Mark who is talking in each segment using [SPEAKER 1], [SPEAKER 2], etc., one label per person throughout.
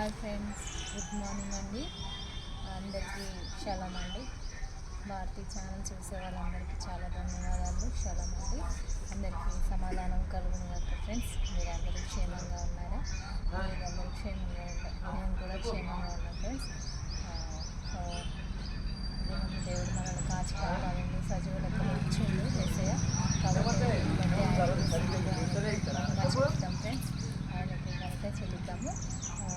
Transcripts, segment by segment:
[SPEAKER 1] Hi friends good morning అండి. అందరికీ షలం అండి. భారతీ ఛానల్ చూసే వాళ్ళందరికీ చాలా ధన్యవాదాలు. షలం అండి. అందరికీ సమాధానం కలుగును ఫ్రెండ్స్ మీరు అందరూ క్షేమంగా ఉన్నారా? మీరు అందరూ క్షేమంగా నేను కూడా క్షేమంగా ఉన్నాను ఫ్రెండ్స్. దేవుని దేవుడు మనల్ని కాచి కాపాడండి సజీవులకు ఇచ్చిండు ఏసయ్య. కాబట్టి బట్టి ఆయనకి చెల్లిద్దాం ఫ్రెండ్స్ ఆయనకి కనుక చెల్లిద్దాము ఆ,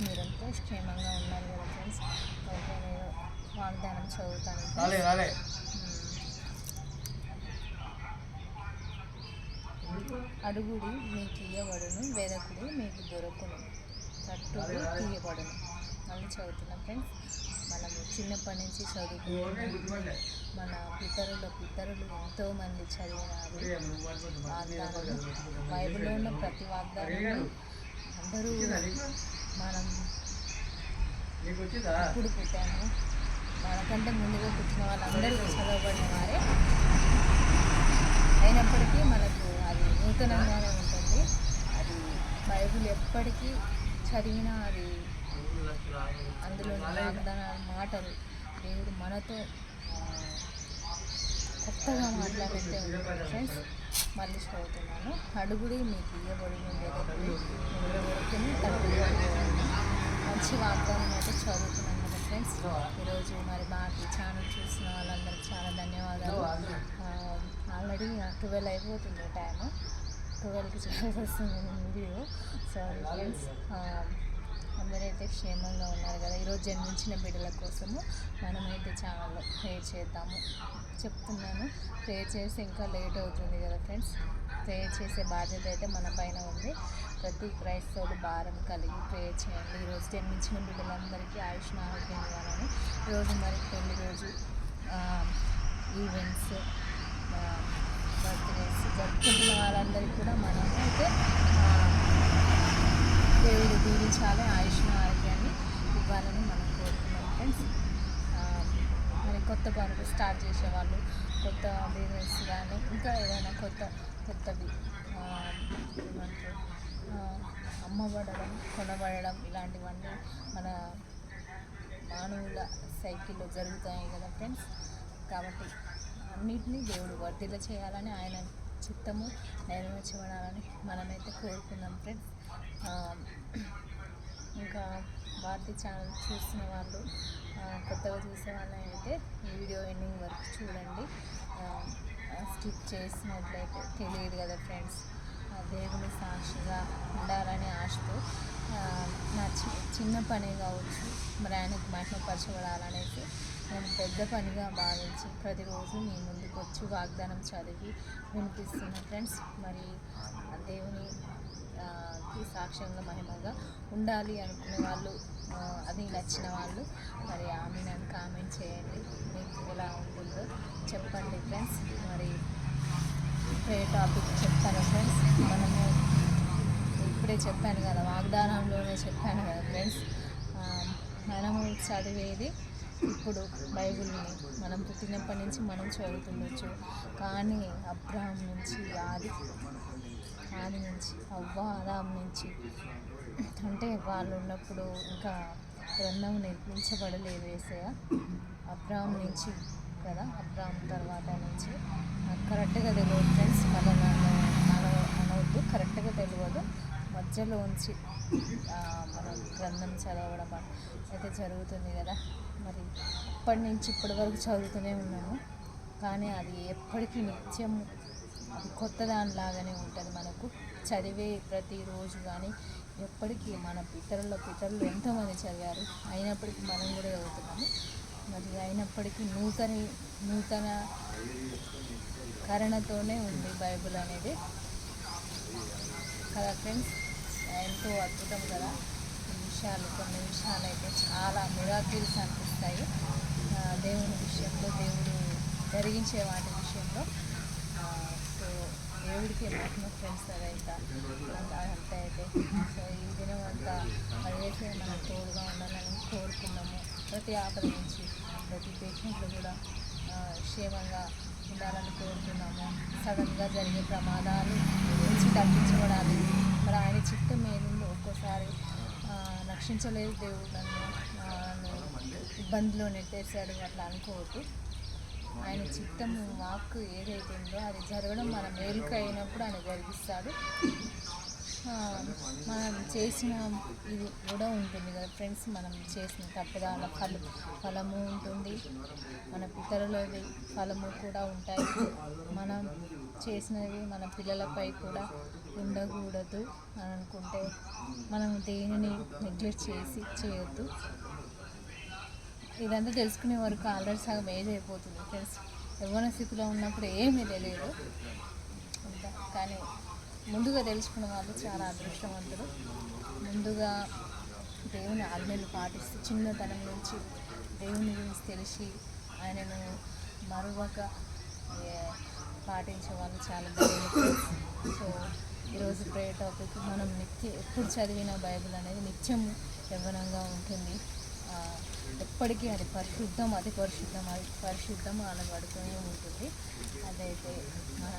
[SPEAKER 1] మీరంతా క్షేమంగా ఉన్నారు కదా ఫ్రెండ్స్ అయితే నేను వాగ్దానం చదువుతాను అడుగుడి మీకు ఇయ్యబడును వెదకుడి మీకు దొరకును. తట్టుడు తీయబడును. మళ్ళీ చదువుతున్నాం ఫ్రెండ్స్ మనము చిన్నప్పటి నుంచి చదువుకుంటున్నాం. మన పితరుల పితరులు ఎంతో మంది చదివినారు వాగ్దానం బైబిల్లో ఉన్న ప్రతి వాగ్దానం అందరూ మనం ఇప్పుడు పుట్టాను. మనకంటే ముందుగా పుట్టిన వాళ్ళందరూ చదవబడిన వారే. అయినప్పటికీ మనకు అది నూతనంగానే ఉంటుంది. అది బైబిల్ ఎప్పటికీ చదివినా అది అందులో వాగ్దాన మాటలు దేవుడు మనతో కొత్తగా మాట్లాడితే ఫ్రెండ్స్ మళ్ళీ చదువుతున్నాను అడుగుడి మీకు ఇవ్వబడి మంచి వాగ్దానం అయితే చదువుతున్నాను కదా ఫ్రెండ్స్. ఈరోజు మరి మాకు ఛానల్ చూసిన వాళ్ళందరికీ చాలా ధన్యవాదాలు. ఆల్రెడీ ట్వెల్వ్ అయిపోతుంది టైము. ట్వెల్వ్కి చేయాల్సి వీడియో. సారీ ఫ్రెండ్స్ అందరైతే క్షేమంగా ఉన్నారు కదా. ఈరోజు జన్మించిన బిడ్డల కోసము మనమైతే ఛానల్లో ప్రేర్ చేద్దాము. చెప్తున్నాను. ప్రేర్ చేసి ఇంకా లేట్ అవుతుంది కదా ఫ్రెండ్స్. ప్రేయర్ చేసే బాధ్యత అయితే మన పైన ఉంది. ప్రతి క్రైస్తవులు భారం కలిగి ప్రేయర్ చేయండి. ఈరోజు జన్మించిన బిడ్డలందరికీ ఆయుష్ ఆరోగ్యం ఇవ్వాలని ఈరోజు మరి పెళ్ళి రోజు ఈవెంట్స్ బర్త్డేస్ జరుపుకుంటున్న వాళ్ళందరికీ కూడా మనం అయితే దేవుడు దీవించాలి. ఆయుష్ ఆరోగ్యాన్ని ఇవ్వాలని మనం కోరుకున్నాం ఫ్రెండ్స్ కొత్త పనులు స్టార్ట్ చేసేవాళ్ళు కొత్త బిజినెస్ కానీ ఇంకా ఏదైనా కొత్త కొత్తవి అమ్మబడడం కొనబడడం ఇలాంటివన్నీ మన మానవుల సైకిల్లో జరుగుతాయి కదా ఫ్రెండ్స్. కాబట్టి అన్నిటినీ దేవుడు వర్ధిల్ల చేయాలని ఆయన చిత్తము నెరవేర్చబడాలని మనమైతే కోరుకుందాం ఫ్రెండ్స్. ఇంకా భారతీయ ఛానల్ చూసిన వాళ్ళు కొత్తగా చూసే వాళ్ళని అయితే వీడియో ఎండింగ్ వరకు చూడండి. స్కిప్ చేసినట్లయితే తెలియదు కదా ఫ్రెండ్స్. ఆ, దేవుని సాక్షిగా ఉండాలనే ఆశతో నా చిన్న పని కావచ్చు మరి ఆయనకు మహిమపరచబడాలనేసి నేను పెద్ద పనిగా భావించి ప్రతిరోజు మీ ముందుకు వచ్చి వాగ్దానం చదివి వినిపిస్తున్న ఫ్రెండ్స్ మరి దేవుని ఆ, సాక్ష్యంగా మహిమగా ఉండాలి అనుకునే వాళ్ళు అది నచ్చిన వాళ్ళు మరి ఆమె నన్ను కామెంట్ చేయండి. చెప్పండి ఫ్రెండ్స్. మరి ఏ టాపిక్ చెప్తాను ఫ్రెండ్స్? మనము ఇప్పుడే చెప్పాను కదా వాగ్దానంలోనే చెప్పాను కదా ఫ్రెండ్స్. మనము చదివేది ఇప్పుడు బైబిల్ని మనం పుట్టినప్పటి నుంచి మనం చదువుతుండొచ్చు. కానీ అబ్రాహం నుంచి ఆది ఆది నుంచి అవ్వ ఆదాం నుంచి అంటే వాళ్ళు ఉన్నప్పుడు ఇంకా గ్రంథం నిర్మించబడలేదు వేసయ అబ్రాహం నుంచి కదా అబ్రామ్ తర్వాత నుంచి. నాకు కరెక్ట్గా తెలియదు ఫ్రెండ్స్ మళ్ళీ నన్ను అనవద్దు కరెక్ట్గా తెలియదు మధ్యలో ఉంచి మనం గ్రంథం చదవడం అయితే జరుగుతుంది కదా. మరి అప్పటి నుంచి ఇప్పటి వరకు చదువుతూనే ఉన్నాము. కానీ అది ఎప్పటికీ నిత్యం కొత్త దానిలాగానే ఉంటుంది మనకు. చదివే ప్రతిరోజు కానీ ఎప్పటికీ మన పితరుల పితరులు ఎంతోమంది చదివారు అయినప్పటికీ మనం కూడా చదువుతున్నాము. మరి అయినప్పటికీ నూతన నూతన కరణతోనే ఉంది బైబిల్ అనేది. కదా ఫ్రెండ్స్? ఎంతో అద్భుతం కదా? ఈ విషయాలు కొన్ని విషయాలు అయితే చాలా మిరాకిల్స్ అనిపిస్తాయి. దేవుని విషయంలో దేవుడు జరిగించే వాటి విషయంలో. సో దేవుడికి మహిమ ఫ్రెండ్స్ అదైతే అంత అయితే. సో ఈ దినం అంతా మరి మనం తోడుగా ఉండాలని కోరుకున్నాము ప్రతి ఆపద నుంచి ప్రతి పేషెంట్లు కూడా క్షేమంగా ఉండాలని కోరుతున్నాము. సడన్గా జరిగే ప్రమాదాలు నుంచి తప్పించబడాలి మరి ఆయన చిత్తం ఏముందో ఒక్కోసారి రక్షించలేదు దేవుడు నన్ను ఇబ్బందిలో నెట్టేశాడు అట్లా అనుకోవద్దు. ఆయన చిత్తము వాక్ ఏదైతే ఉందో అది జరగడం మన మేలుకు అయినప్పుడు ఆయన జరిగిస్తాడు. మనం చేసిన ఇది కూడా ఉంటుంది కదా ఫ్రెండ్స్ మనం చేసిన తప్పుదాల ఫల ఫలము ఉంటుంది. మన పితరులది ఫలము కూడా ఉంటాయి. మనం చేసినవి మన పిల్లలపై కూడా ఉండకూడదు అని అనుకుంటే మనం దేనిని నెగ్లెక్ట్ చేసి చేయొద్దు. ఇదంతా తెలుసుకునే వరకు ఆల్రెడీ సగం ఏజ్ అయిపోతుంది ఫ్రెండ్స్. యవ్వన స్థితిలో ఉన్నప్పుడు ఏమీ తెలియదు. కానీ ముందుగా తెలుసుకున్న వాళ్ళు చాలా అదృష్టవంతులు. ముందుగా దేవుని ఆజ్ఞలు పాటిస్తూ చిన్నతనం నుంచి దేవుని గురించి తెలిసి ఆయనను మరువక పాటించే వాళ్ళు చాలా ధన్యులు సో ఈరోజు ప్రే టాపిక్ మనం నిత్య ఎప్పుడు చదివిన బైబిల్ అనేది నిత్యం యవ్వనంగా ఉంటుంది. ఎప్పటికీ అది పరిశుద్ధం అది పరిశుద్ధం అది పరిశుద్ధం అనబడుతూనే ఉంటుంది. అదైతే మన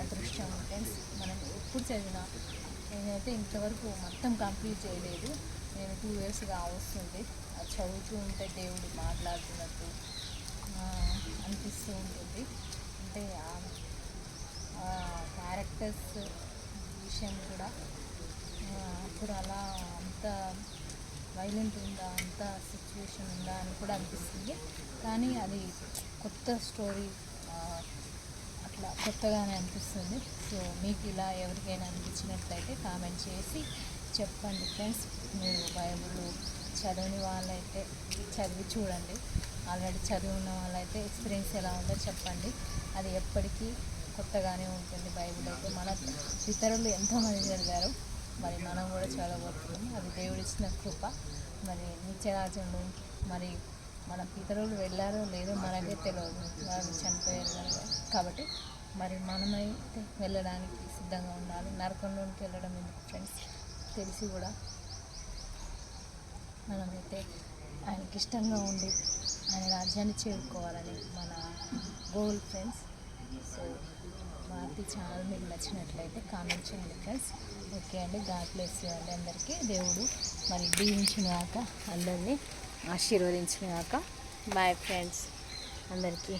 [SPEAKER 1] అదృష్టం. ఫ్రెండ్స్ మనం ఎప్పుడు చదివినా నేనైతే ఇంతవరకు మొత్తం కంప్లీట్ చేయలేదు. నేను టూ ఇయర్స్గా వస్తుంది. అది చదువుతూ ఉంటే దేవుడు మాట్లాడుతున్నట్టు అనిపిస్తూ ఉంటుంది. అంటే క్యారెక్టర్స్ విషయం కూడా అప్పుడు అలా అంత వైలెంట్ ఉందా అంత సిచ్యువేషన్ ఉందా అని కూడా అనిపిస్తుంది. కానీ అది కొత్త స్టోరీ ఇట్లా కొత్తగానే అనిపిస్తుంది. సో మీకు ఇలా ఎవరికైనా అనిపించినట్లయితే కామెంట్ చేసి చెప్పండి ఫ్రెండ్స్. మీరు బైబిల్ చదవని వాళ్ళైతే చదివి చూడండి. ఆల్రెడీ చదివి ఉన్న వాళ్ళైతే ఎక్స్పీరియన్స్ ఎలా ఉందో చెప్పండి. అది ఎప్పటికీ కొత్తగానే ఉంటుంది బైబిల్ అయితే. మన ఇతరులు ఎంతోమంది చదివారు. మరి మనం కూడా చదవబోతున్నాం అది దేవుడిచ్చిన కృప. మరి నిత్యరాజ్యంలో మరి మన పితరులు వెళ్ళారో లేదో మనకే తెలియదు వాళ్ళు చనిపోయారు కనుక. కాబట్టి మరి మనమైతే వెళ్ళడానికి సిద్ధంగా ఉండాలి. నరకంలోనికి వెళ్ళడం ఎందుకు ఫ్రెండ్స్? తెలిసి కూడా మనమైతే ఆయనకి ఇష్టంగా ఉండి ఆయన రాజ్యాన్ని చేరుకోవాలని మన goal friends. So Bharathi channel మీకు నచ్చినట్లయితే కామెంట్ చేయండి ఫ్రెండ్స్. ఓకే అండి. గాడ్ బ్లెస్ అండి అందరికీ. దేవుడు మరి దీవించిన కాక అందరినీ ఆశీర్వదించిన కాక బాయ్ ఫ్రెండ్స్ అందరికీ.